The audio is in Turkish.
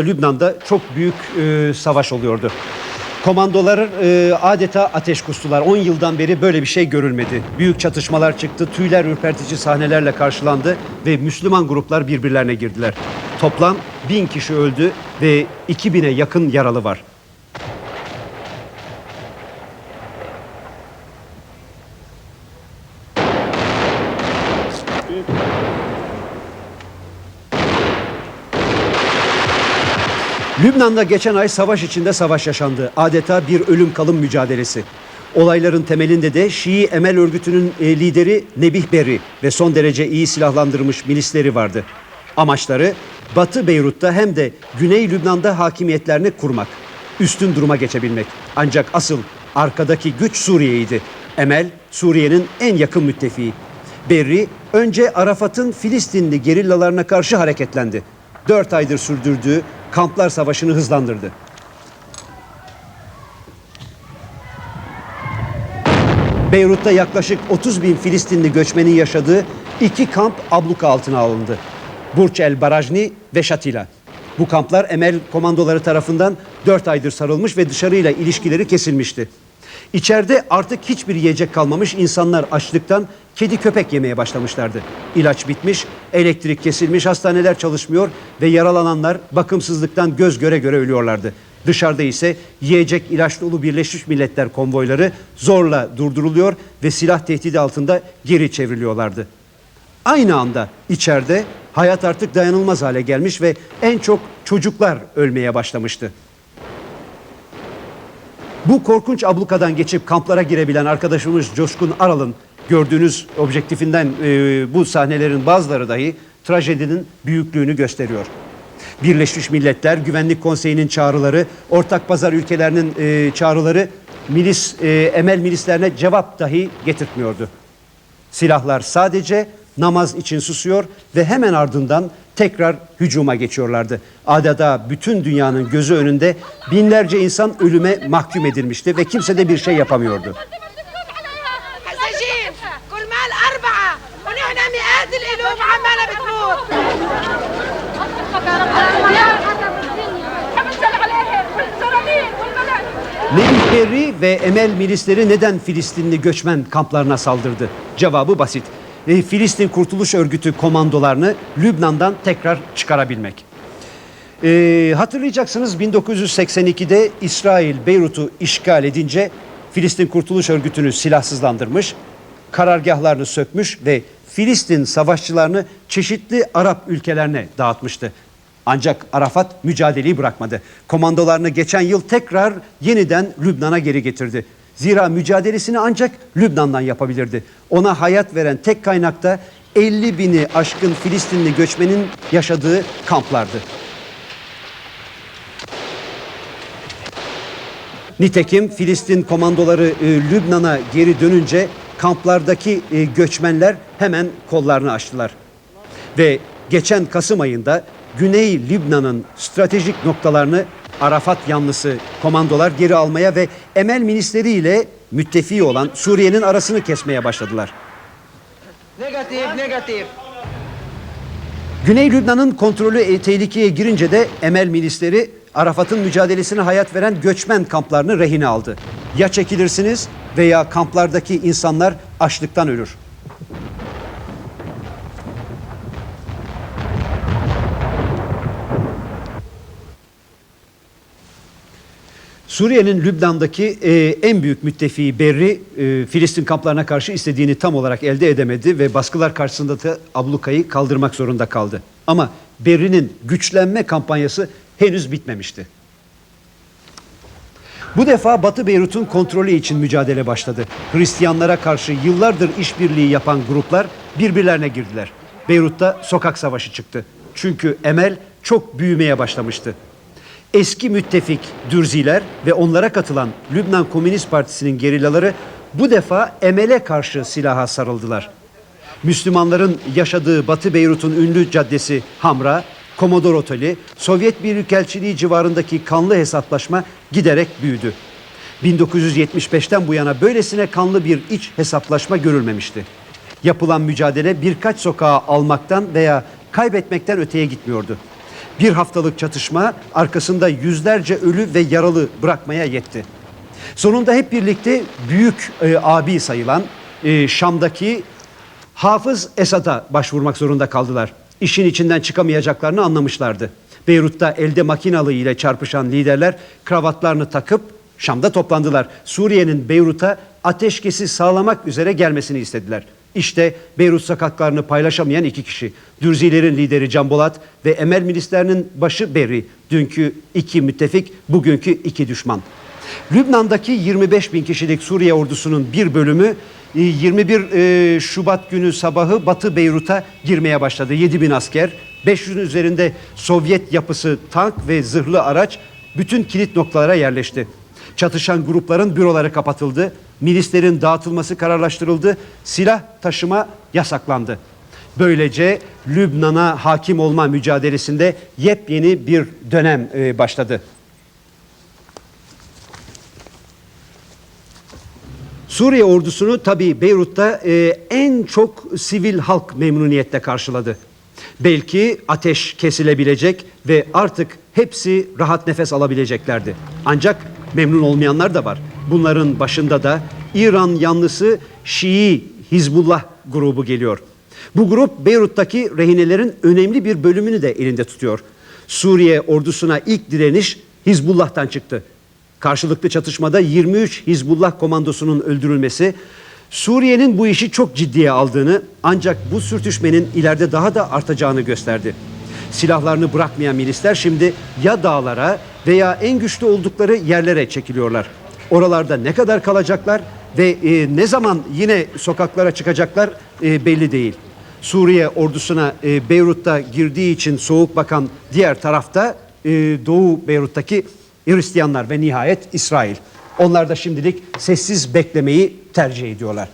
tarafta Lübnan'da çok büyük e, savaş oluyordu. Komandolar e, adeta ateş kustular. 10 yıldan beri böyle bir şey görülmedi. Büyük çatışmalar çıktı, tüyler ürpertici sahnelerle karşılandı ve Müslüman gruplar birbirlerine girdiler. Toplam bin kişi öldü ve 2000'e yakın yaralı var. Lübnan'da geçen ay savaş içinde savaş yaşandı. Adeta bir ölüm kalım mücadelesi. Olayların temelinde de Şii Emel örgütünün e, lideri Nebih Berri ve son derece iyi silahlandırılmış milisleri vardı. Amaçları Batı Beyrut'ta hem de Güney Lübnan'da hakimiyetlerini kurmak, üstün duruma geçebilmek. Ancak asıl arkadaki güç Suriye'ydi. Emel Suriye'nin en yakın müttefiği. Berri önce Arafat'ın Filistinli gerillalarına karşı hareketlendi. Dört aydır sürdürdüğü kamplar savaşını hızlandırdı. Beyrut'ta yaklaşık 30 bin Filistinli göçmenin yaşadığı iki kamp abluka altına alındı. Burç el Barajni ve Şatila. Bu kamplar Emel komandoları tarafından 4 aydır sarılmış ve dışarıyla ilişkileri kesilmişti. İçeride artık hiçbir yiyecek kalmamış insanlar açlıktan kedi köpek yemeye başlamışlardı. İlaç bitmiş, elektrik kesilmiş, hastaneler çalışmıyor ve yaralananlar bakımsızlıktan göz göre göre ölüyorlardı. Dışarıda ise yiyecek ilaç dolu Birleşmiş Milletler konvoyları zorla durduruluyor ve silah tehdidi altında geri çevriliyorlardı. Aynı anda içeride hayat artık dayanılmaz hale gelmiş ve en çok çocuklar ölmeye başlamıştı. Bu korkunç ablukadan geçip kamplara girebilen arkadaşımız Coşkun Aral'ın gördüğünüz objektifinden e, bu sahnelerin bazıları dahi trajedinin büyüklüğünü gösteriyor. Birleşmiş Milletler Güvenlik Konseyi'nin çağrıları, ortak pazar ülkelerinin e, çağrıları milis e, emel milislerine cevap dahi getirtmiyordu. Silahlar sadece namaz için susuyor ve hemen ardından tekrar hücuma geçiyorlardı. Adeta bütün dünyanın gözü önünde binlerce insan ölüme mahkum edilmişti ve kimse de bir şey yapamıyordu. Nevin Perry ve Emel milisleri neden Filistinli göçmen kamplarına saldırdı? Cevabı basit. E, Filistin Kurtuluş Örgütü komandolarını Lübnan'dan tekrar çıkarabilmek. E, hatırlayacaksınız 1982'de İsrail Beyrut'u işgal edince Filistin Kurtuluş Örgütü'nü silahsızlandırmış, karargahlarını sökmüş ve Filistin savaşçılarını çeşitli Arap ülkelerine dağıtmıştı. Ancak Arafat mücadeleyi bırakmadı. Komandolarını geçen yıl tekrar yeniden Lübnan'a geri getirdi. Zira mücadelesini ancak Lübnan'dan yapabilirdi. Ona hayat veren tek kaynak da 50 bini aşkın Filistinli göçmenin yaşadığı kamplardı. Nitekim Filistin komandoları e, Lübnan'a geri dönünce kamplardaki e, göçmenler hemen kollarını açtılar. Ve geçen Kasım ayında Güney Lübnan'ın stratejik noktalarını Arafat yanlısı komandolar geri almaya ve Emel ministeriyle müttefi olan Suriye'nin arasını kesmeye başladılar. Negatif, negatif. Güney Lübnan'ın kontrolü e, tehlikeye girince de Emel milisleri Arafat'ın mücadelesine hayat veren göçmen kamplarını rehine aldı. Ya çekilirsiniz veya kamplardaki insanlar açlıktan ölür. Suriye'nin Lübnan'daki e, en büyük müttefiği Berri e, Filistin kamplarına karşı istediğini tam olarak elde edemedi ve baskılar karşısında da ablukayı kaldırmak zorunda kaldı. Ama Berri'nin güçlenme kampanyası henüz bitmemişti. Bu defa Batı Beyrut'un kontrolü için mücadele başladı. Hristiyanlara karşı yıllardır işbirliği yapan gruplar birbirlerine girdiler. Beyrut'ta sokak savaşı çıktı. Çünkü Emel çok büyümeye başlamıştı. Eski müttefik Dürziler ve onlara katılan Lübnan Komünist Partisi'nin gerillaları bu defa Emel'e karşı silaha sarıldılar. Müslümanların yaşadığı Batı Beyrut'un ünlü caddesi Hamra, Komodor Oteli, Sovyet Büyükelçiliği civarındaki kanlı hesaplaşma giderek büyüdü. 1975'ten bu yana böylesine kanlı bir iç hesaplaşma görülmemişti. Yapılan mücadele birkaç sokağı almaktan veya kaybetmekten öteye gitmiyordu. Bir haftalık çatışma arkasında yüzlerce ölü ve yaralı bırakmaya yetti. Sonunda hep birlikte büyük e, abi sayılan e, Şam'daki Hafız Esad'a başvurmak zorunda kaldılar. İşin içinden çıkamayacaklarını anlamışlardı. Beyrut'ta elde makinalı ile çarpışan liderler kravatlarını takıp Şam'da toplandılar. Suriye'nin Beyrut'a ateşkesi sağlamak üzere gelmesini istediler. İşte Beyrut sokaklarını paylaşamayan iki kişi. Dürzilerin lideri Can Bolat ve Emel milislerinin başı Berri. Dünkü iki müttefik, bugünkü iki düşman. Lübnan'daki 25 bin kişilik Suriye ordusunun bir bölümü 21 e, Şubat günü sabahı Batı Beyrut'a girmeye başladı. 7 bin asker, 500'ün üzerinde Sovyet yapısı tank ve zırhlı araç bütün kilit noktalara yerleşti. Çatışan grupların büroları kapatıldı, milislerin dağıtılması kararlaştırıldı, silah taşıma yasaklandı. Böylece Lübnan'a hakim olma mücadelesinde yepyeni bir dönem e, başladı. Suriye ordusunu tabii Beyrut'ta e, en çok sivil halk memnuniyetle karşıladı. Belki ateş kesilebilecek ve artık hepsi rahat nefes alabileceklerdi. Ancak memnun olmayanlar da var. Bunların başında da İran yanlısı Şii Hizbullah grubu geliyor. Bu grup Beyrut'taki rehinelerin önemli bir bölümünü de elinde tutuyor. Suriye ordusuna ilk direniş Hizbullah'tan çıktı. Karşılıklı çatışmada 23 Hizbullah komandosunun öldürülmesi Suriye'nin bu işi çok ciddiye aldığını ancak bu sürtüşmenin ileride daha da artacağını gösterdi. Silahlarını bırakmayan milisler şimdi ya dağlara veya en güçlü oldukları yerlere çekiliyorlar. Oralarda ne kadar kalacaklar ve e, ne zaman yine sokaklara çıkacaklar e, belli değil. Suriye ordusuna e, Beyrut'ta girdiği için soğuk bakan diğer tarafta e, Doğu Beyrut'taki Hristiyanlar ve nihayet İsrail. Onlar da şimdilik sessiz beklemeyi tercih ediyorlar.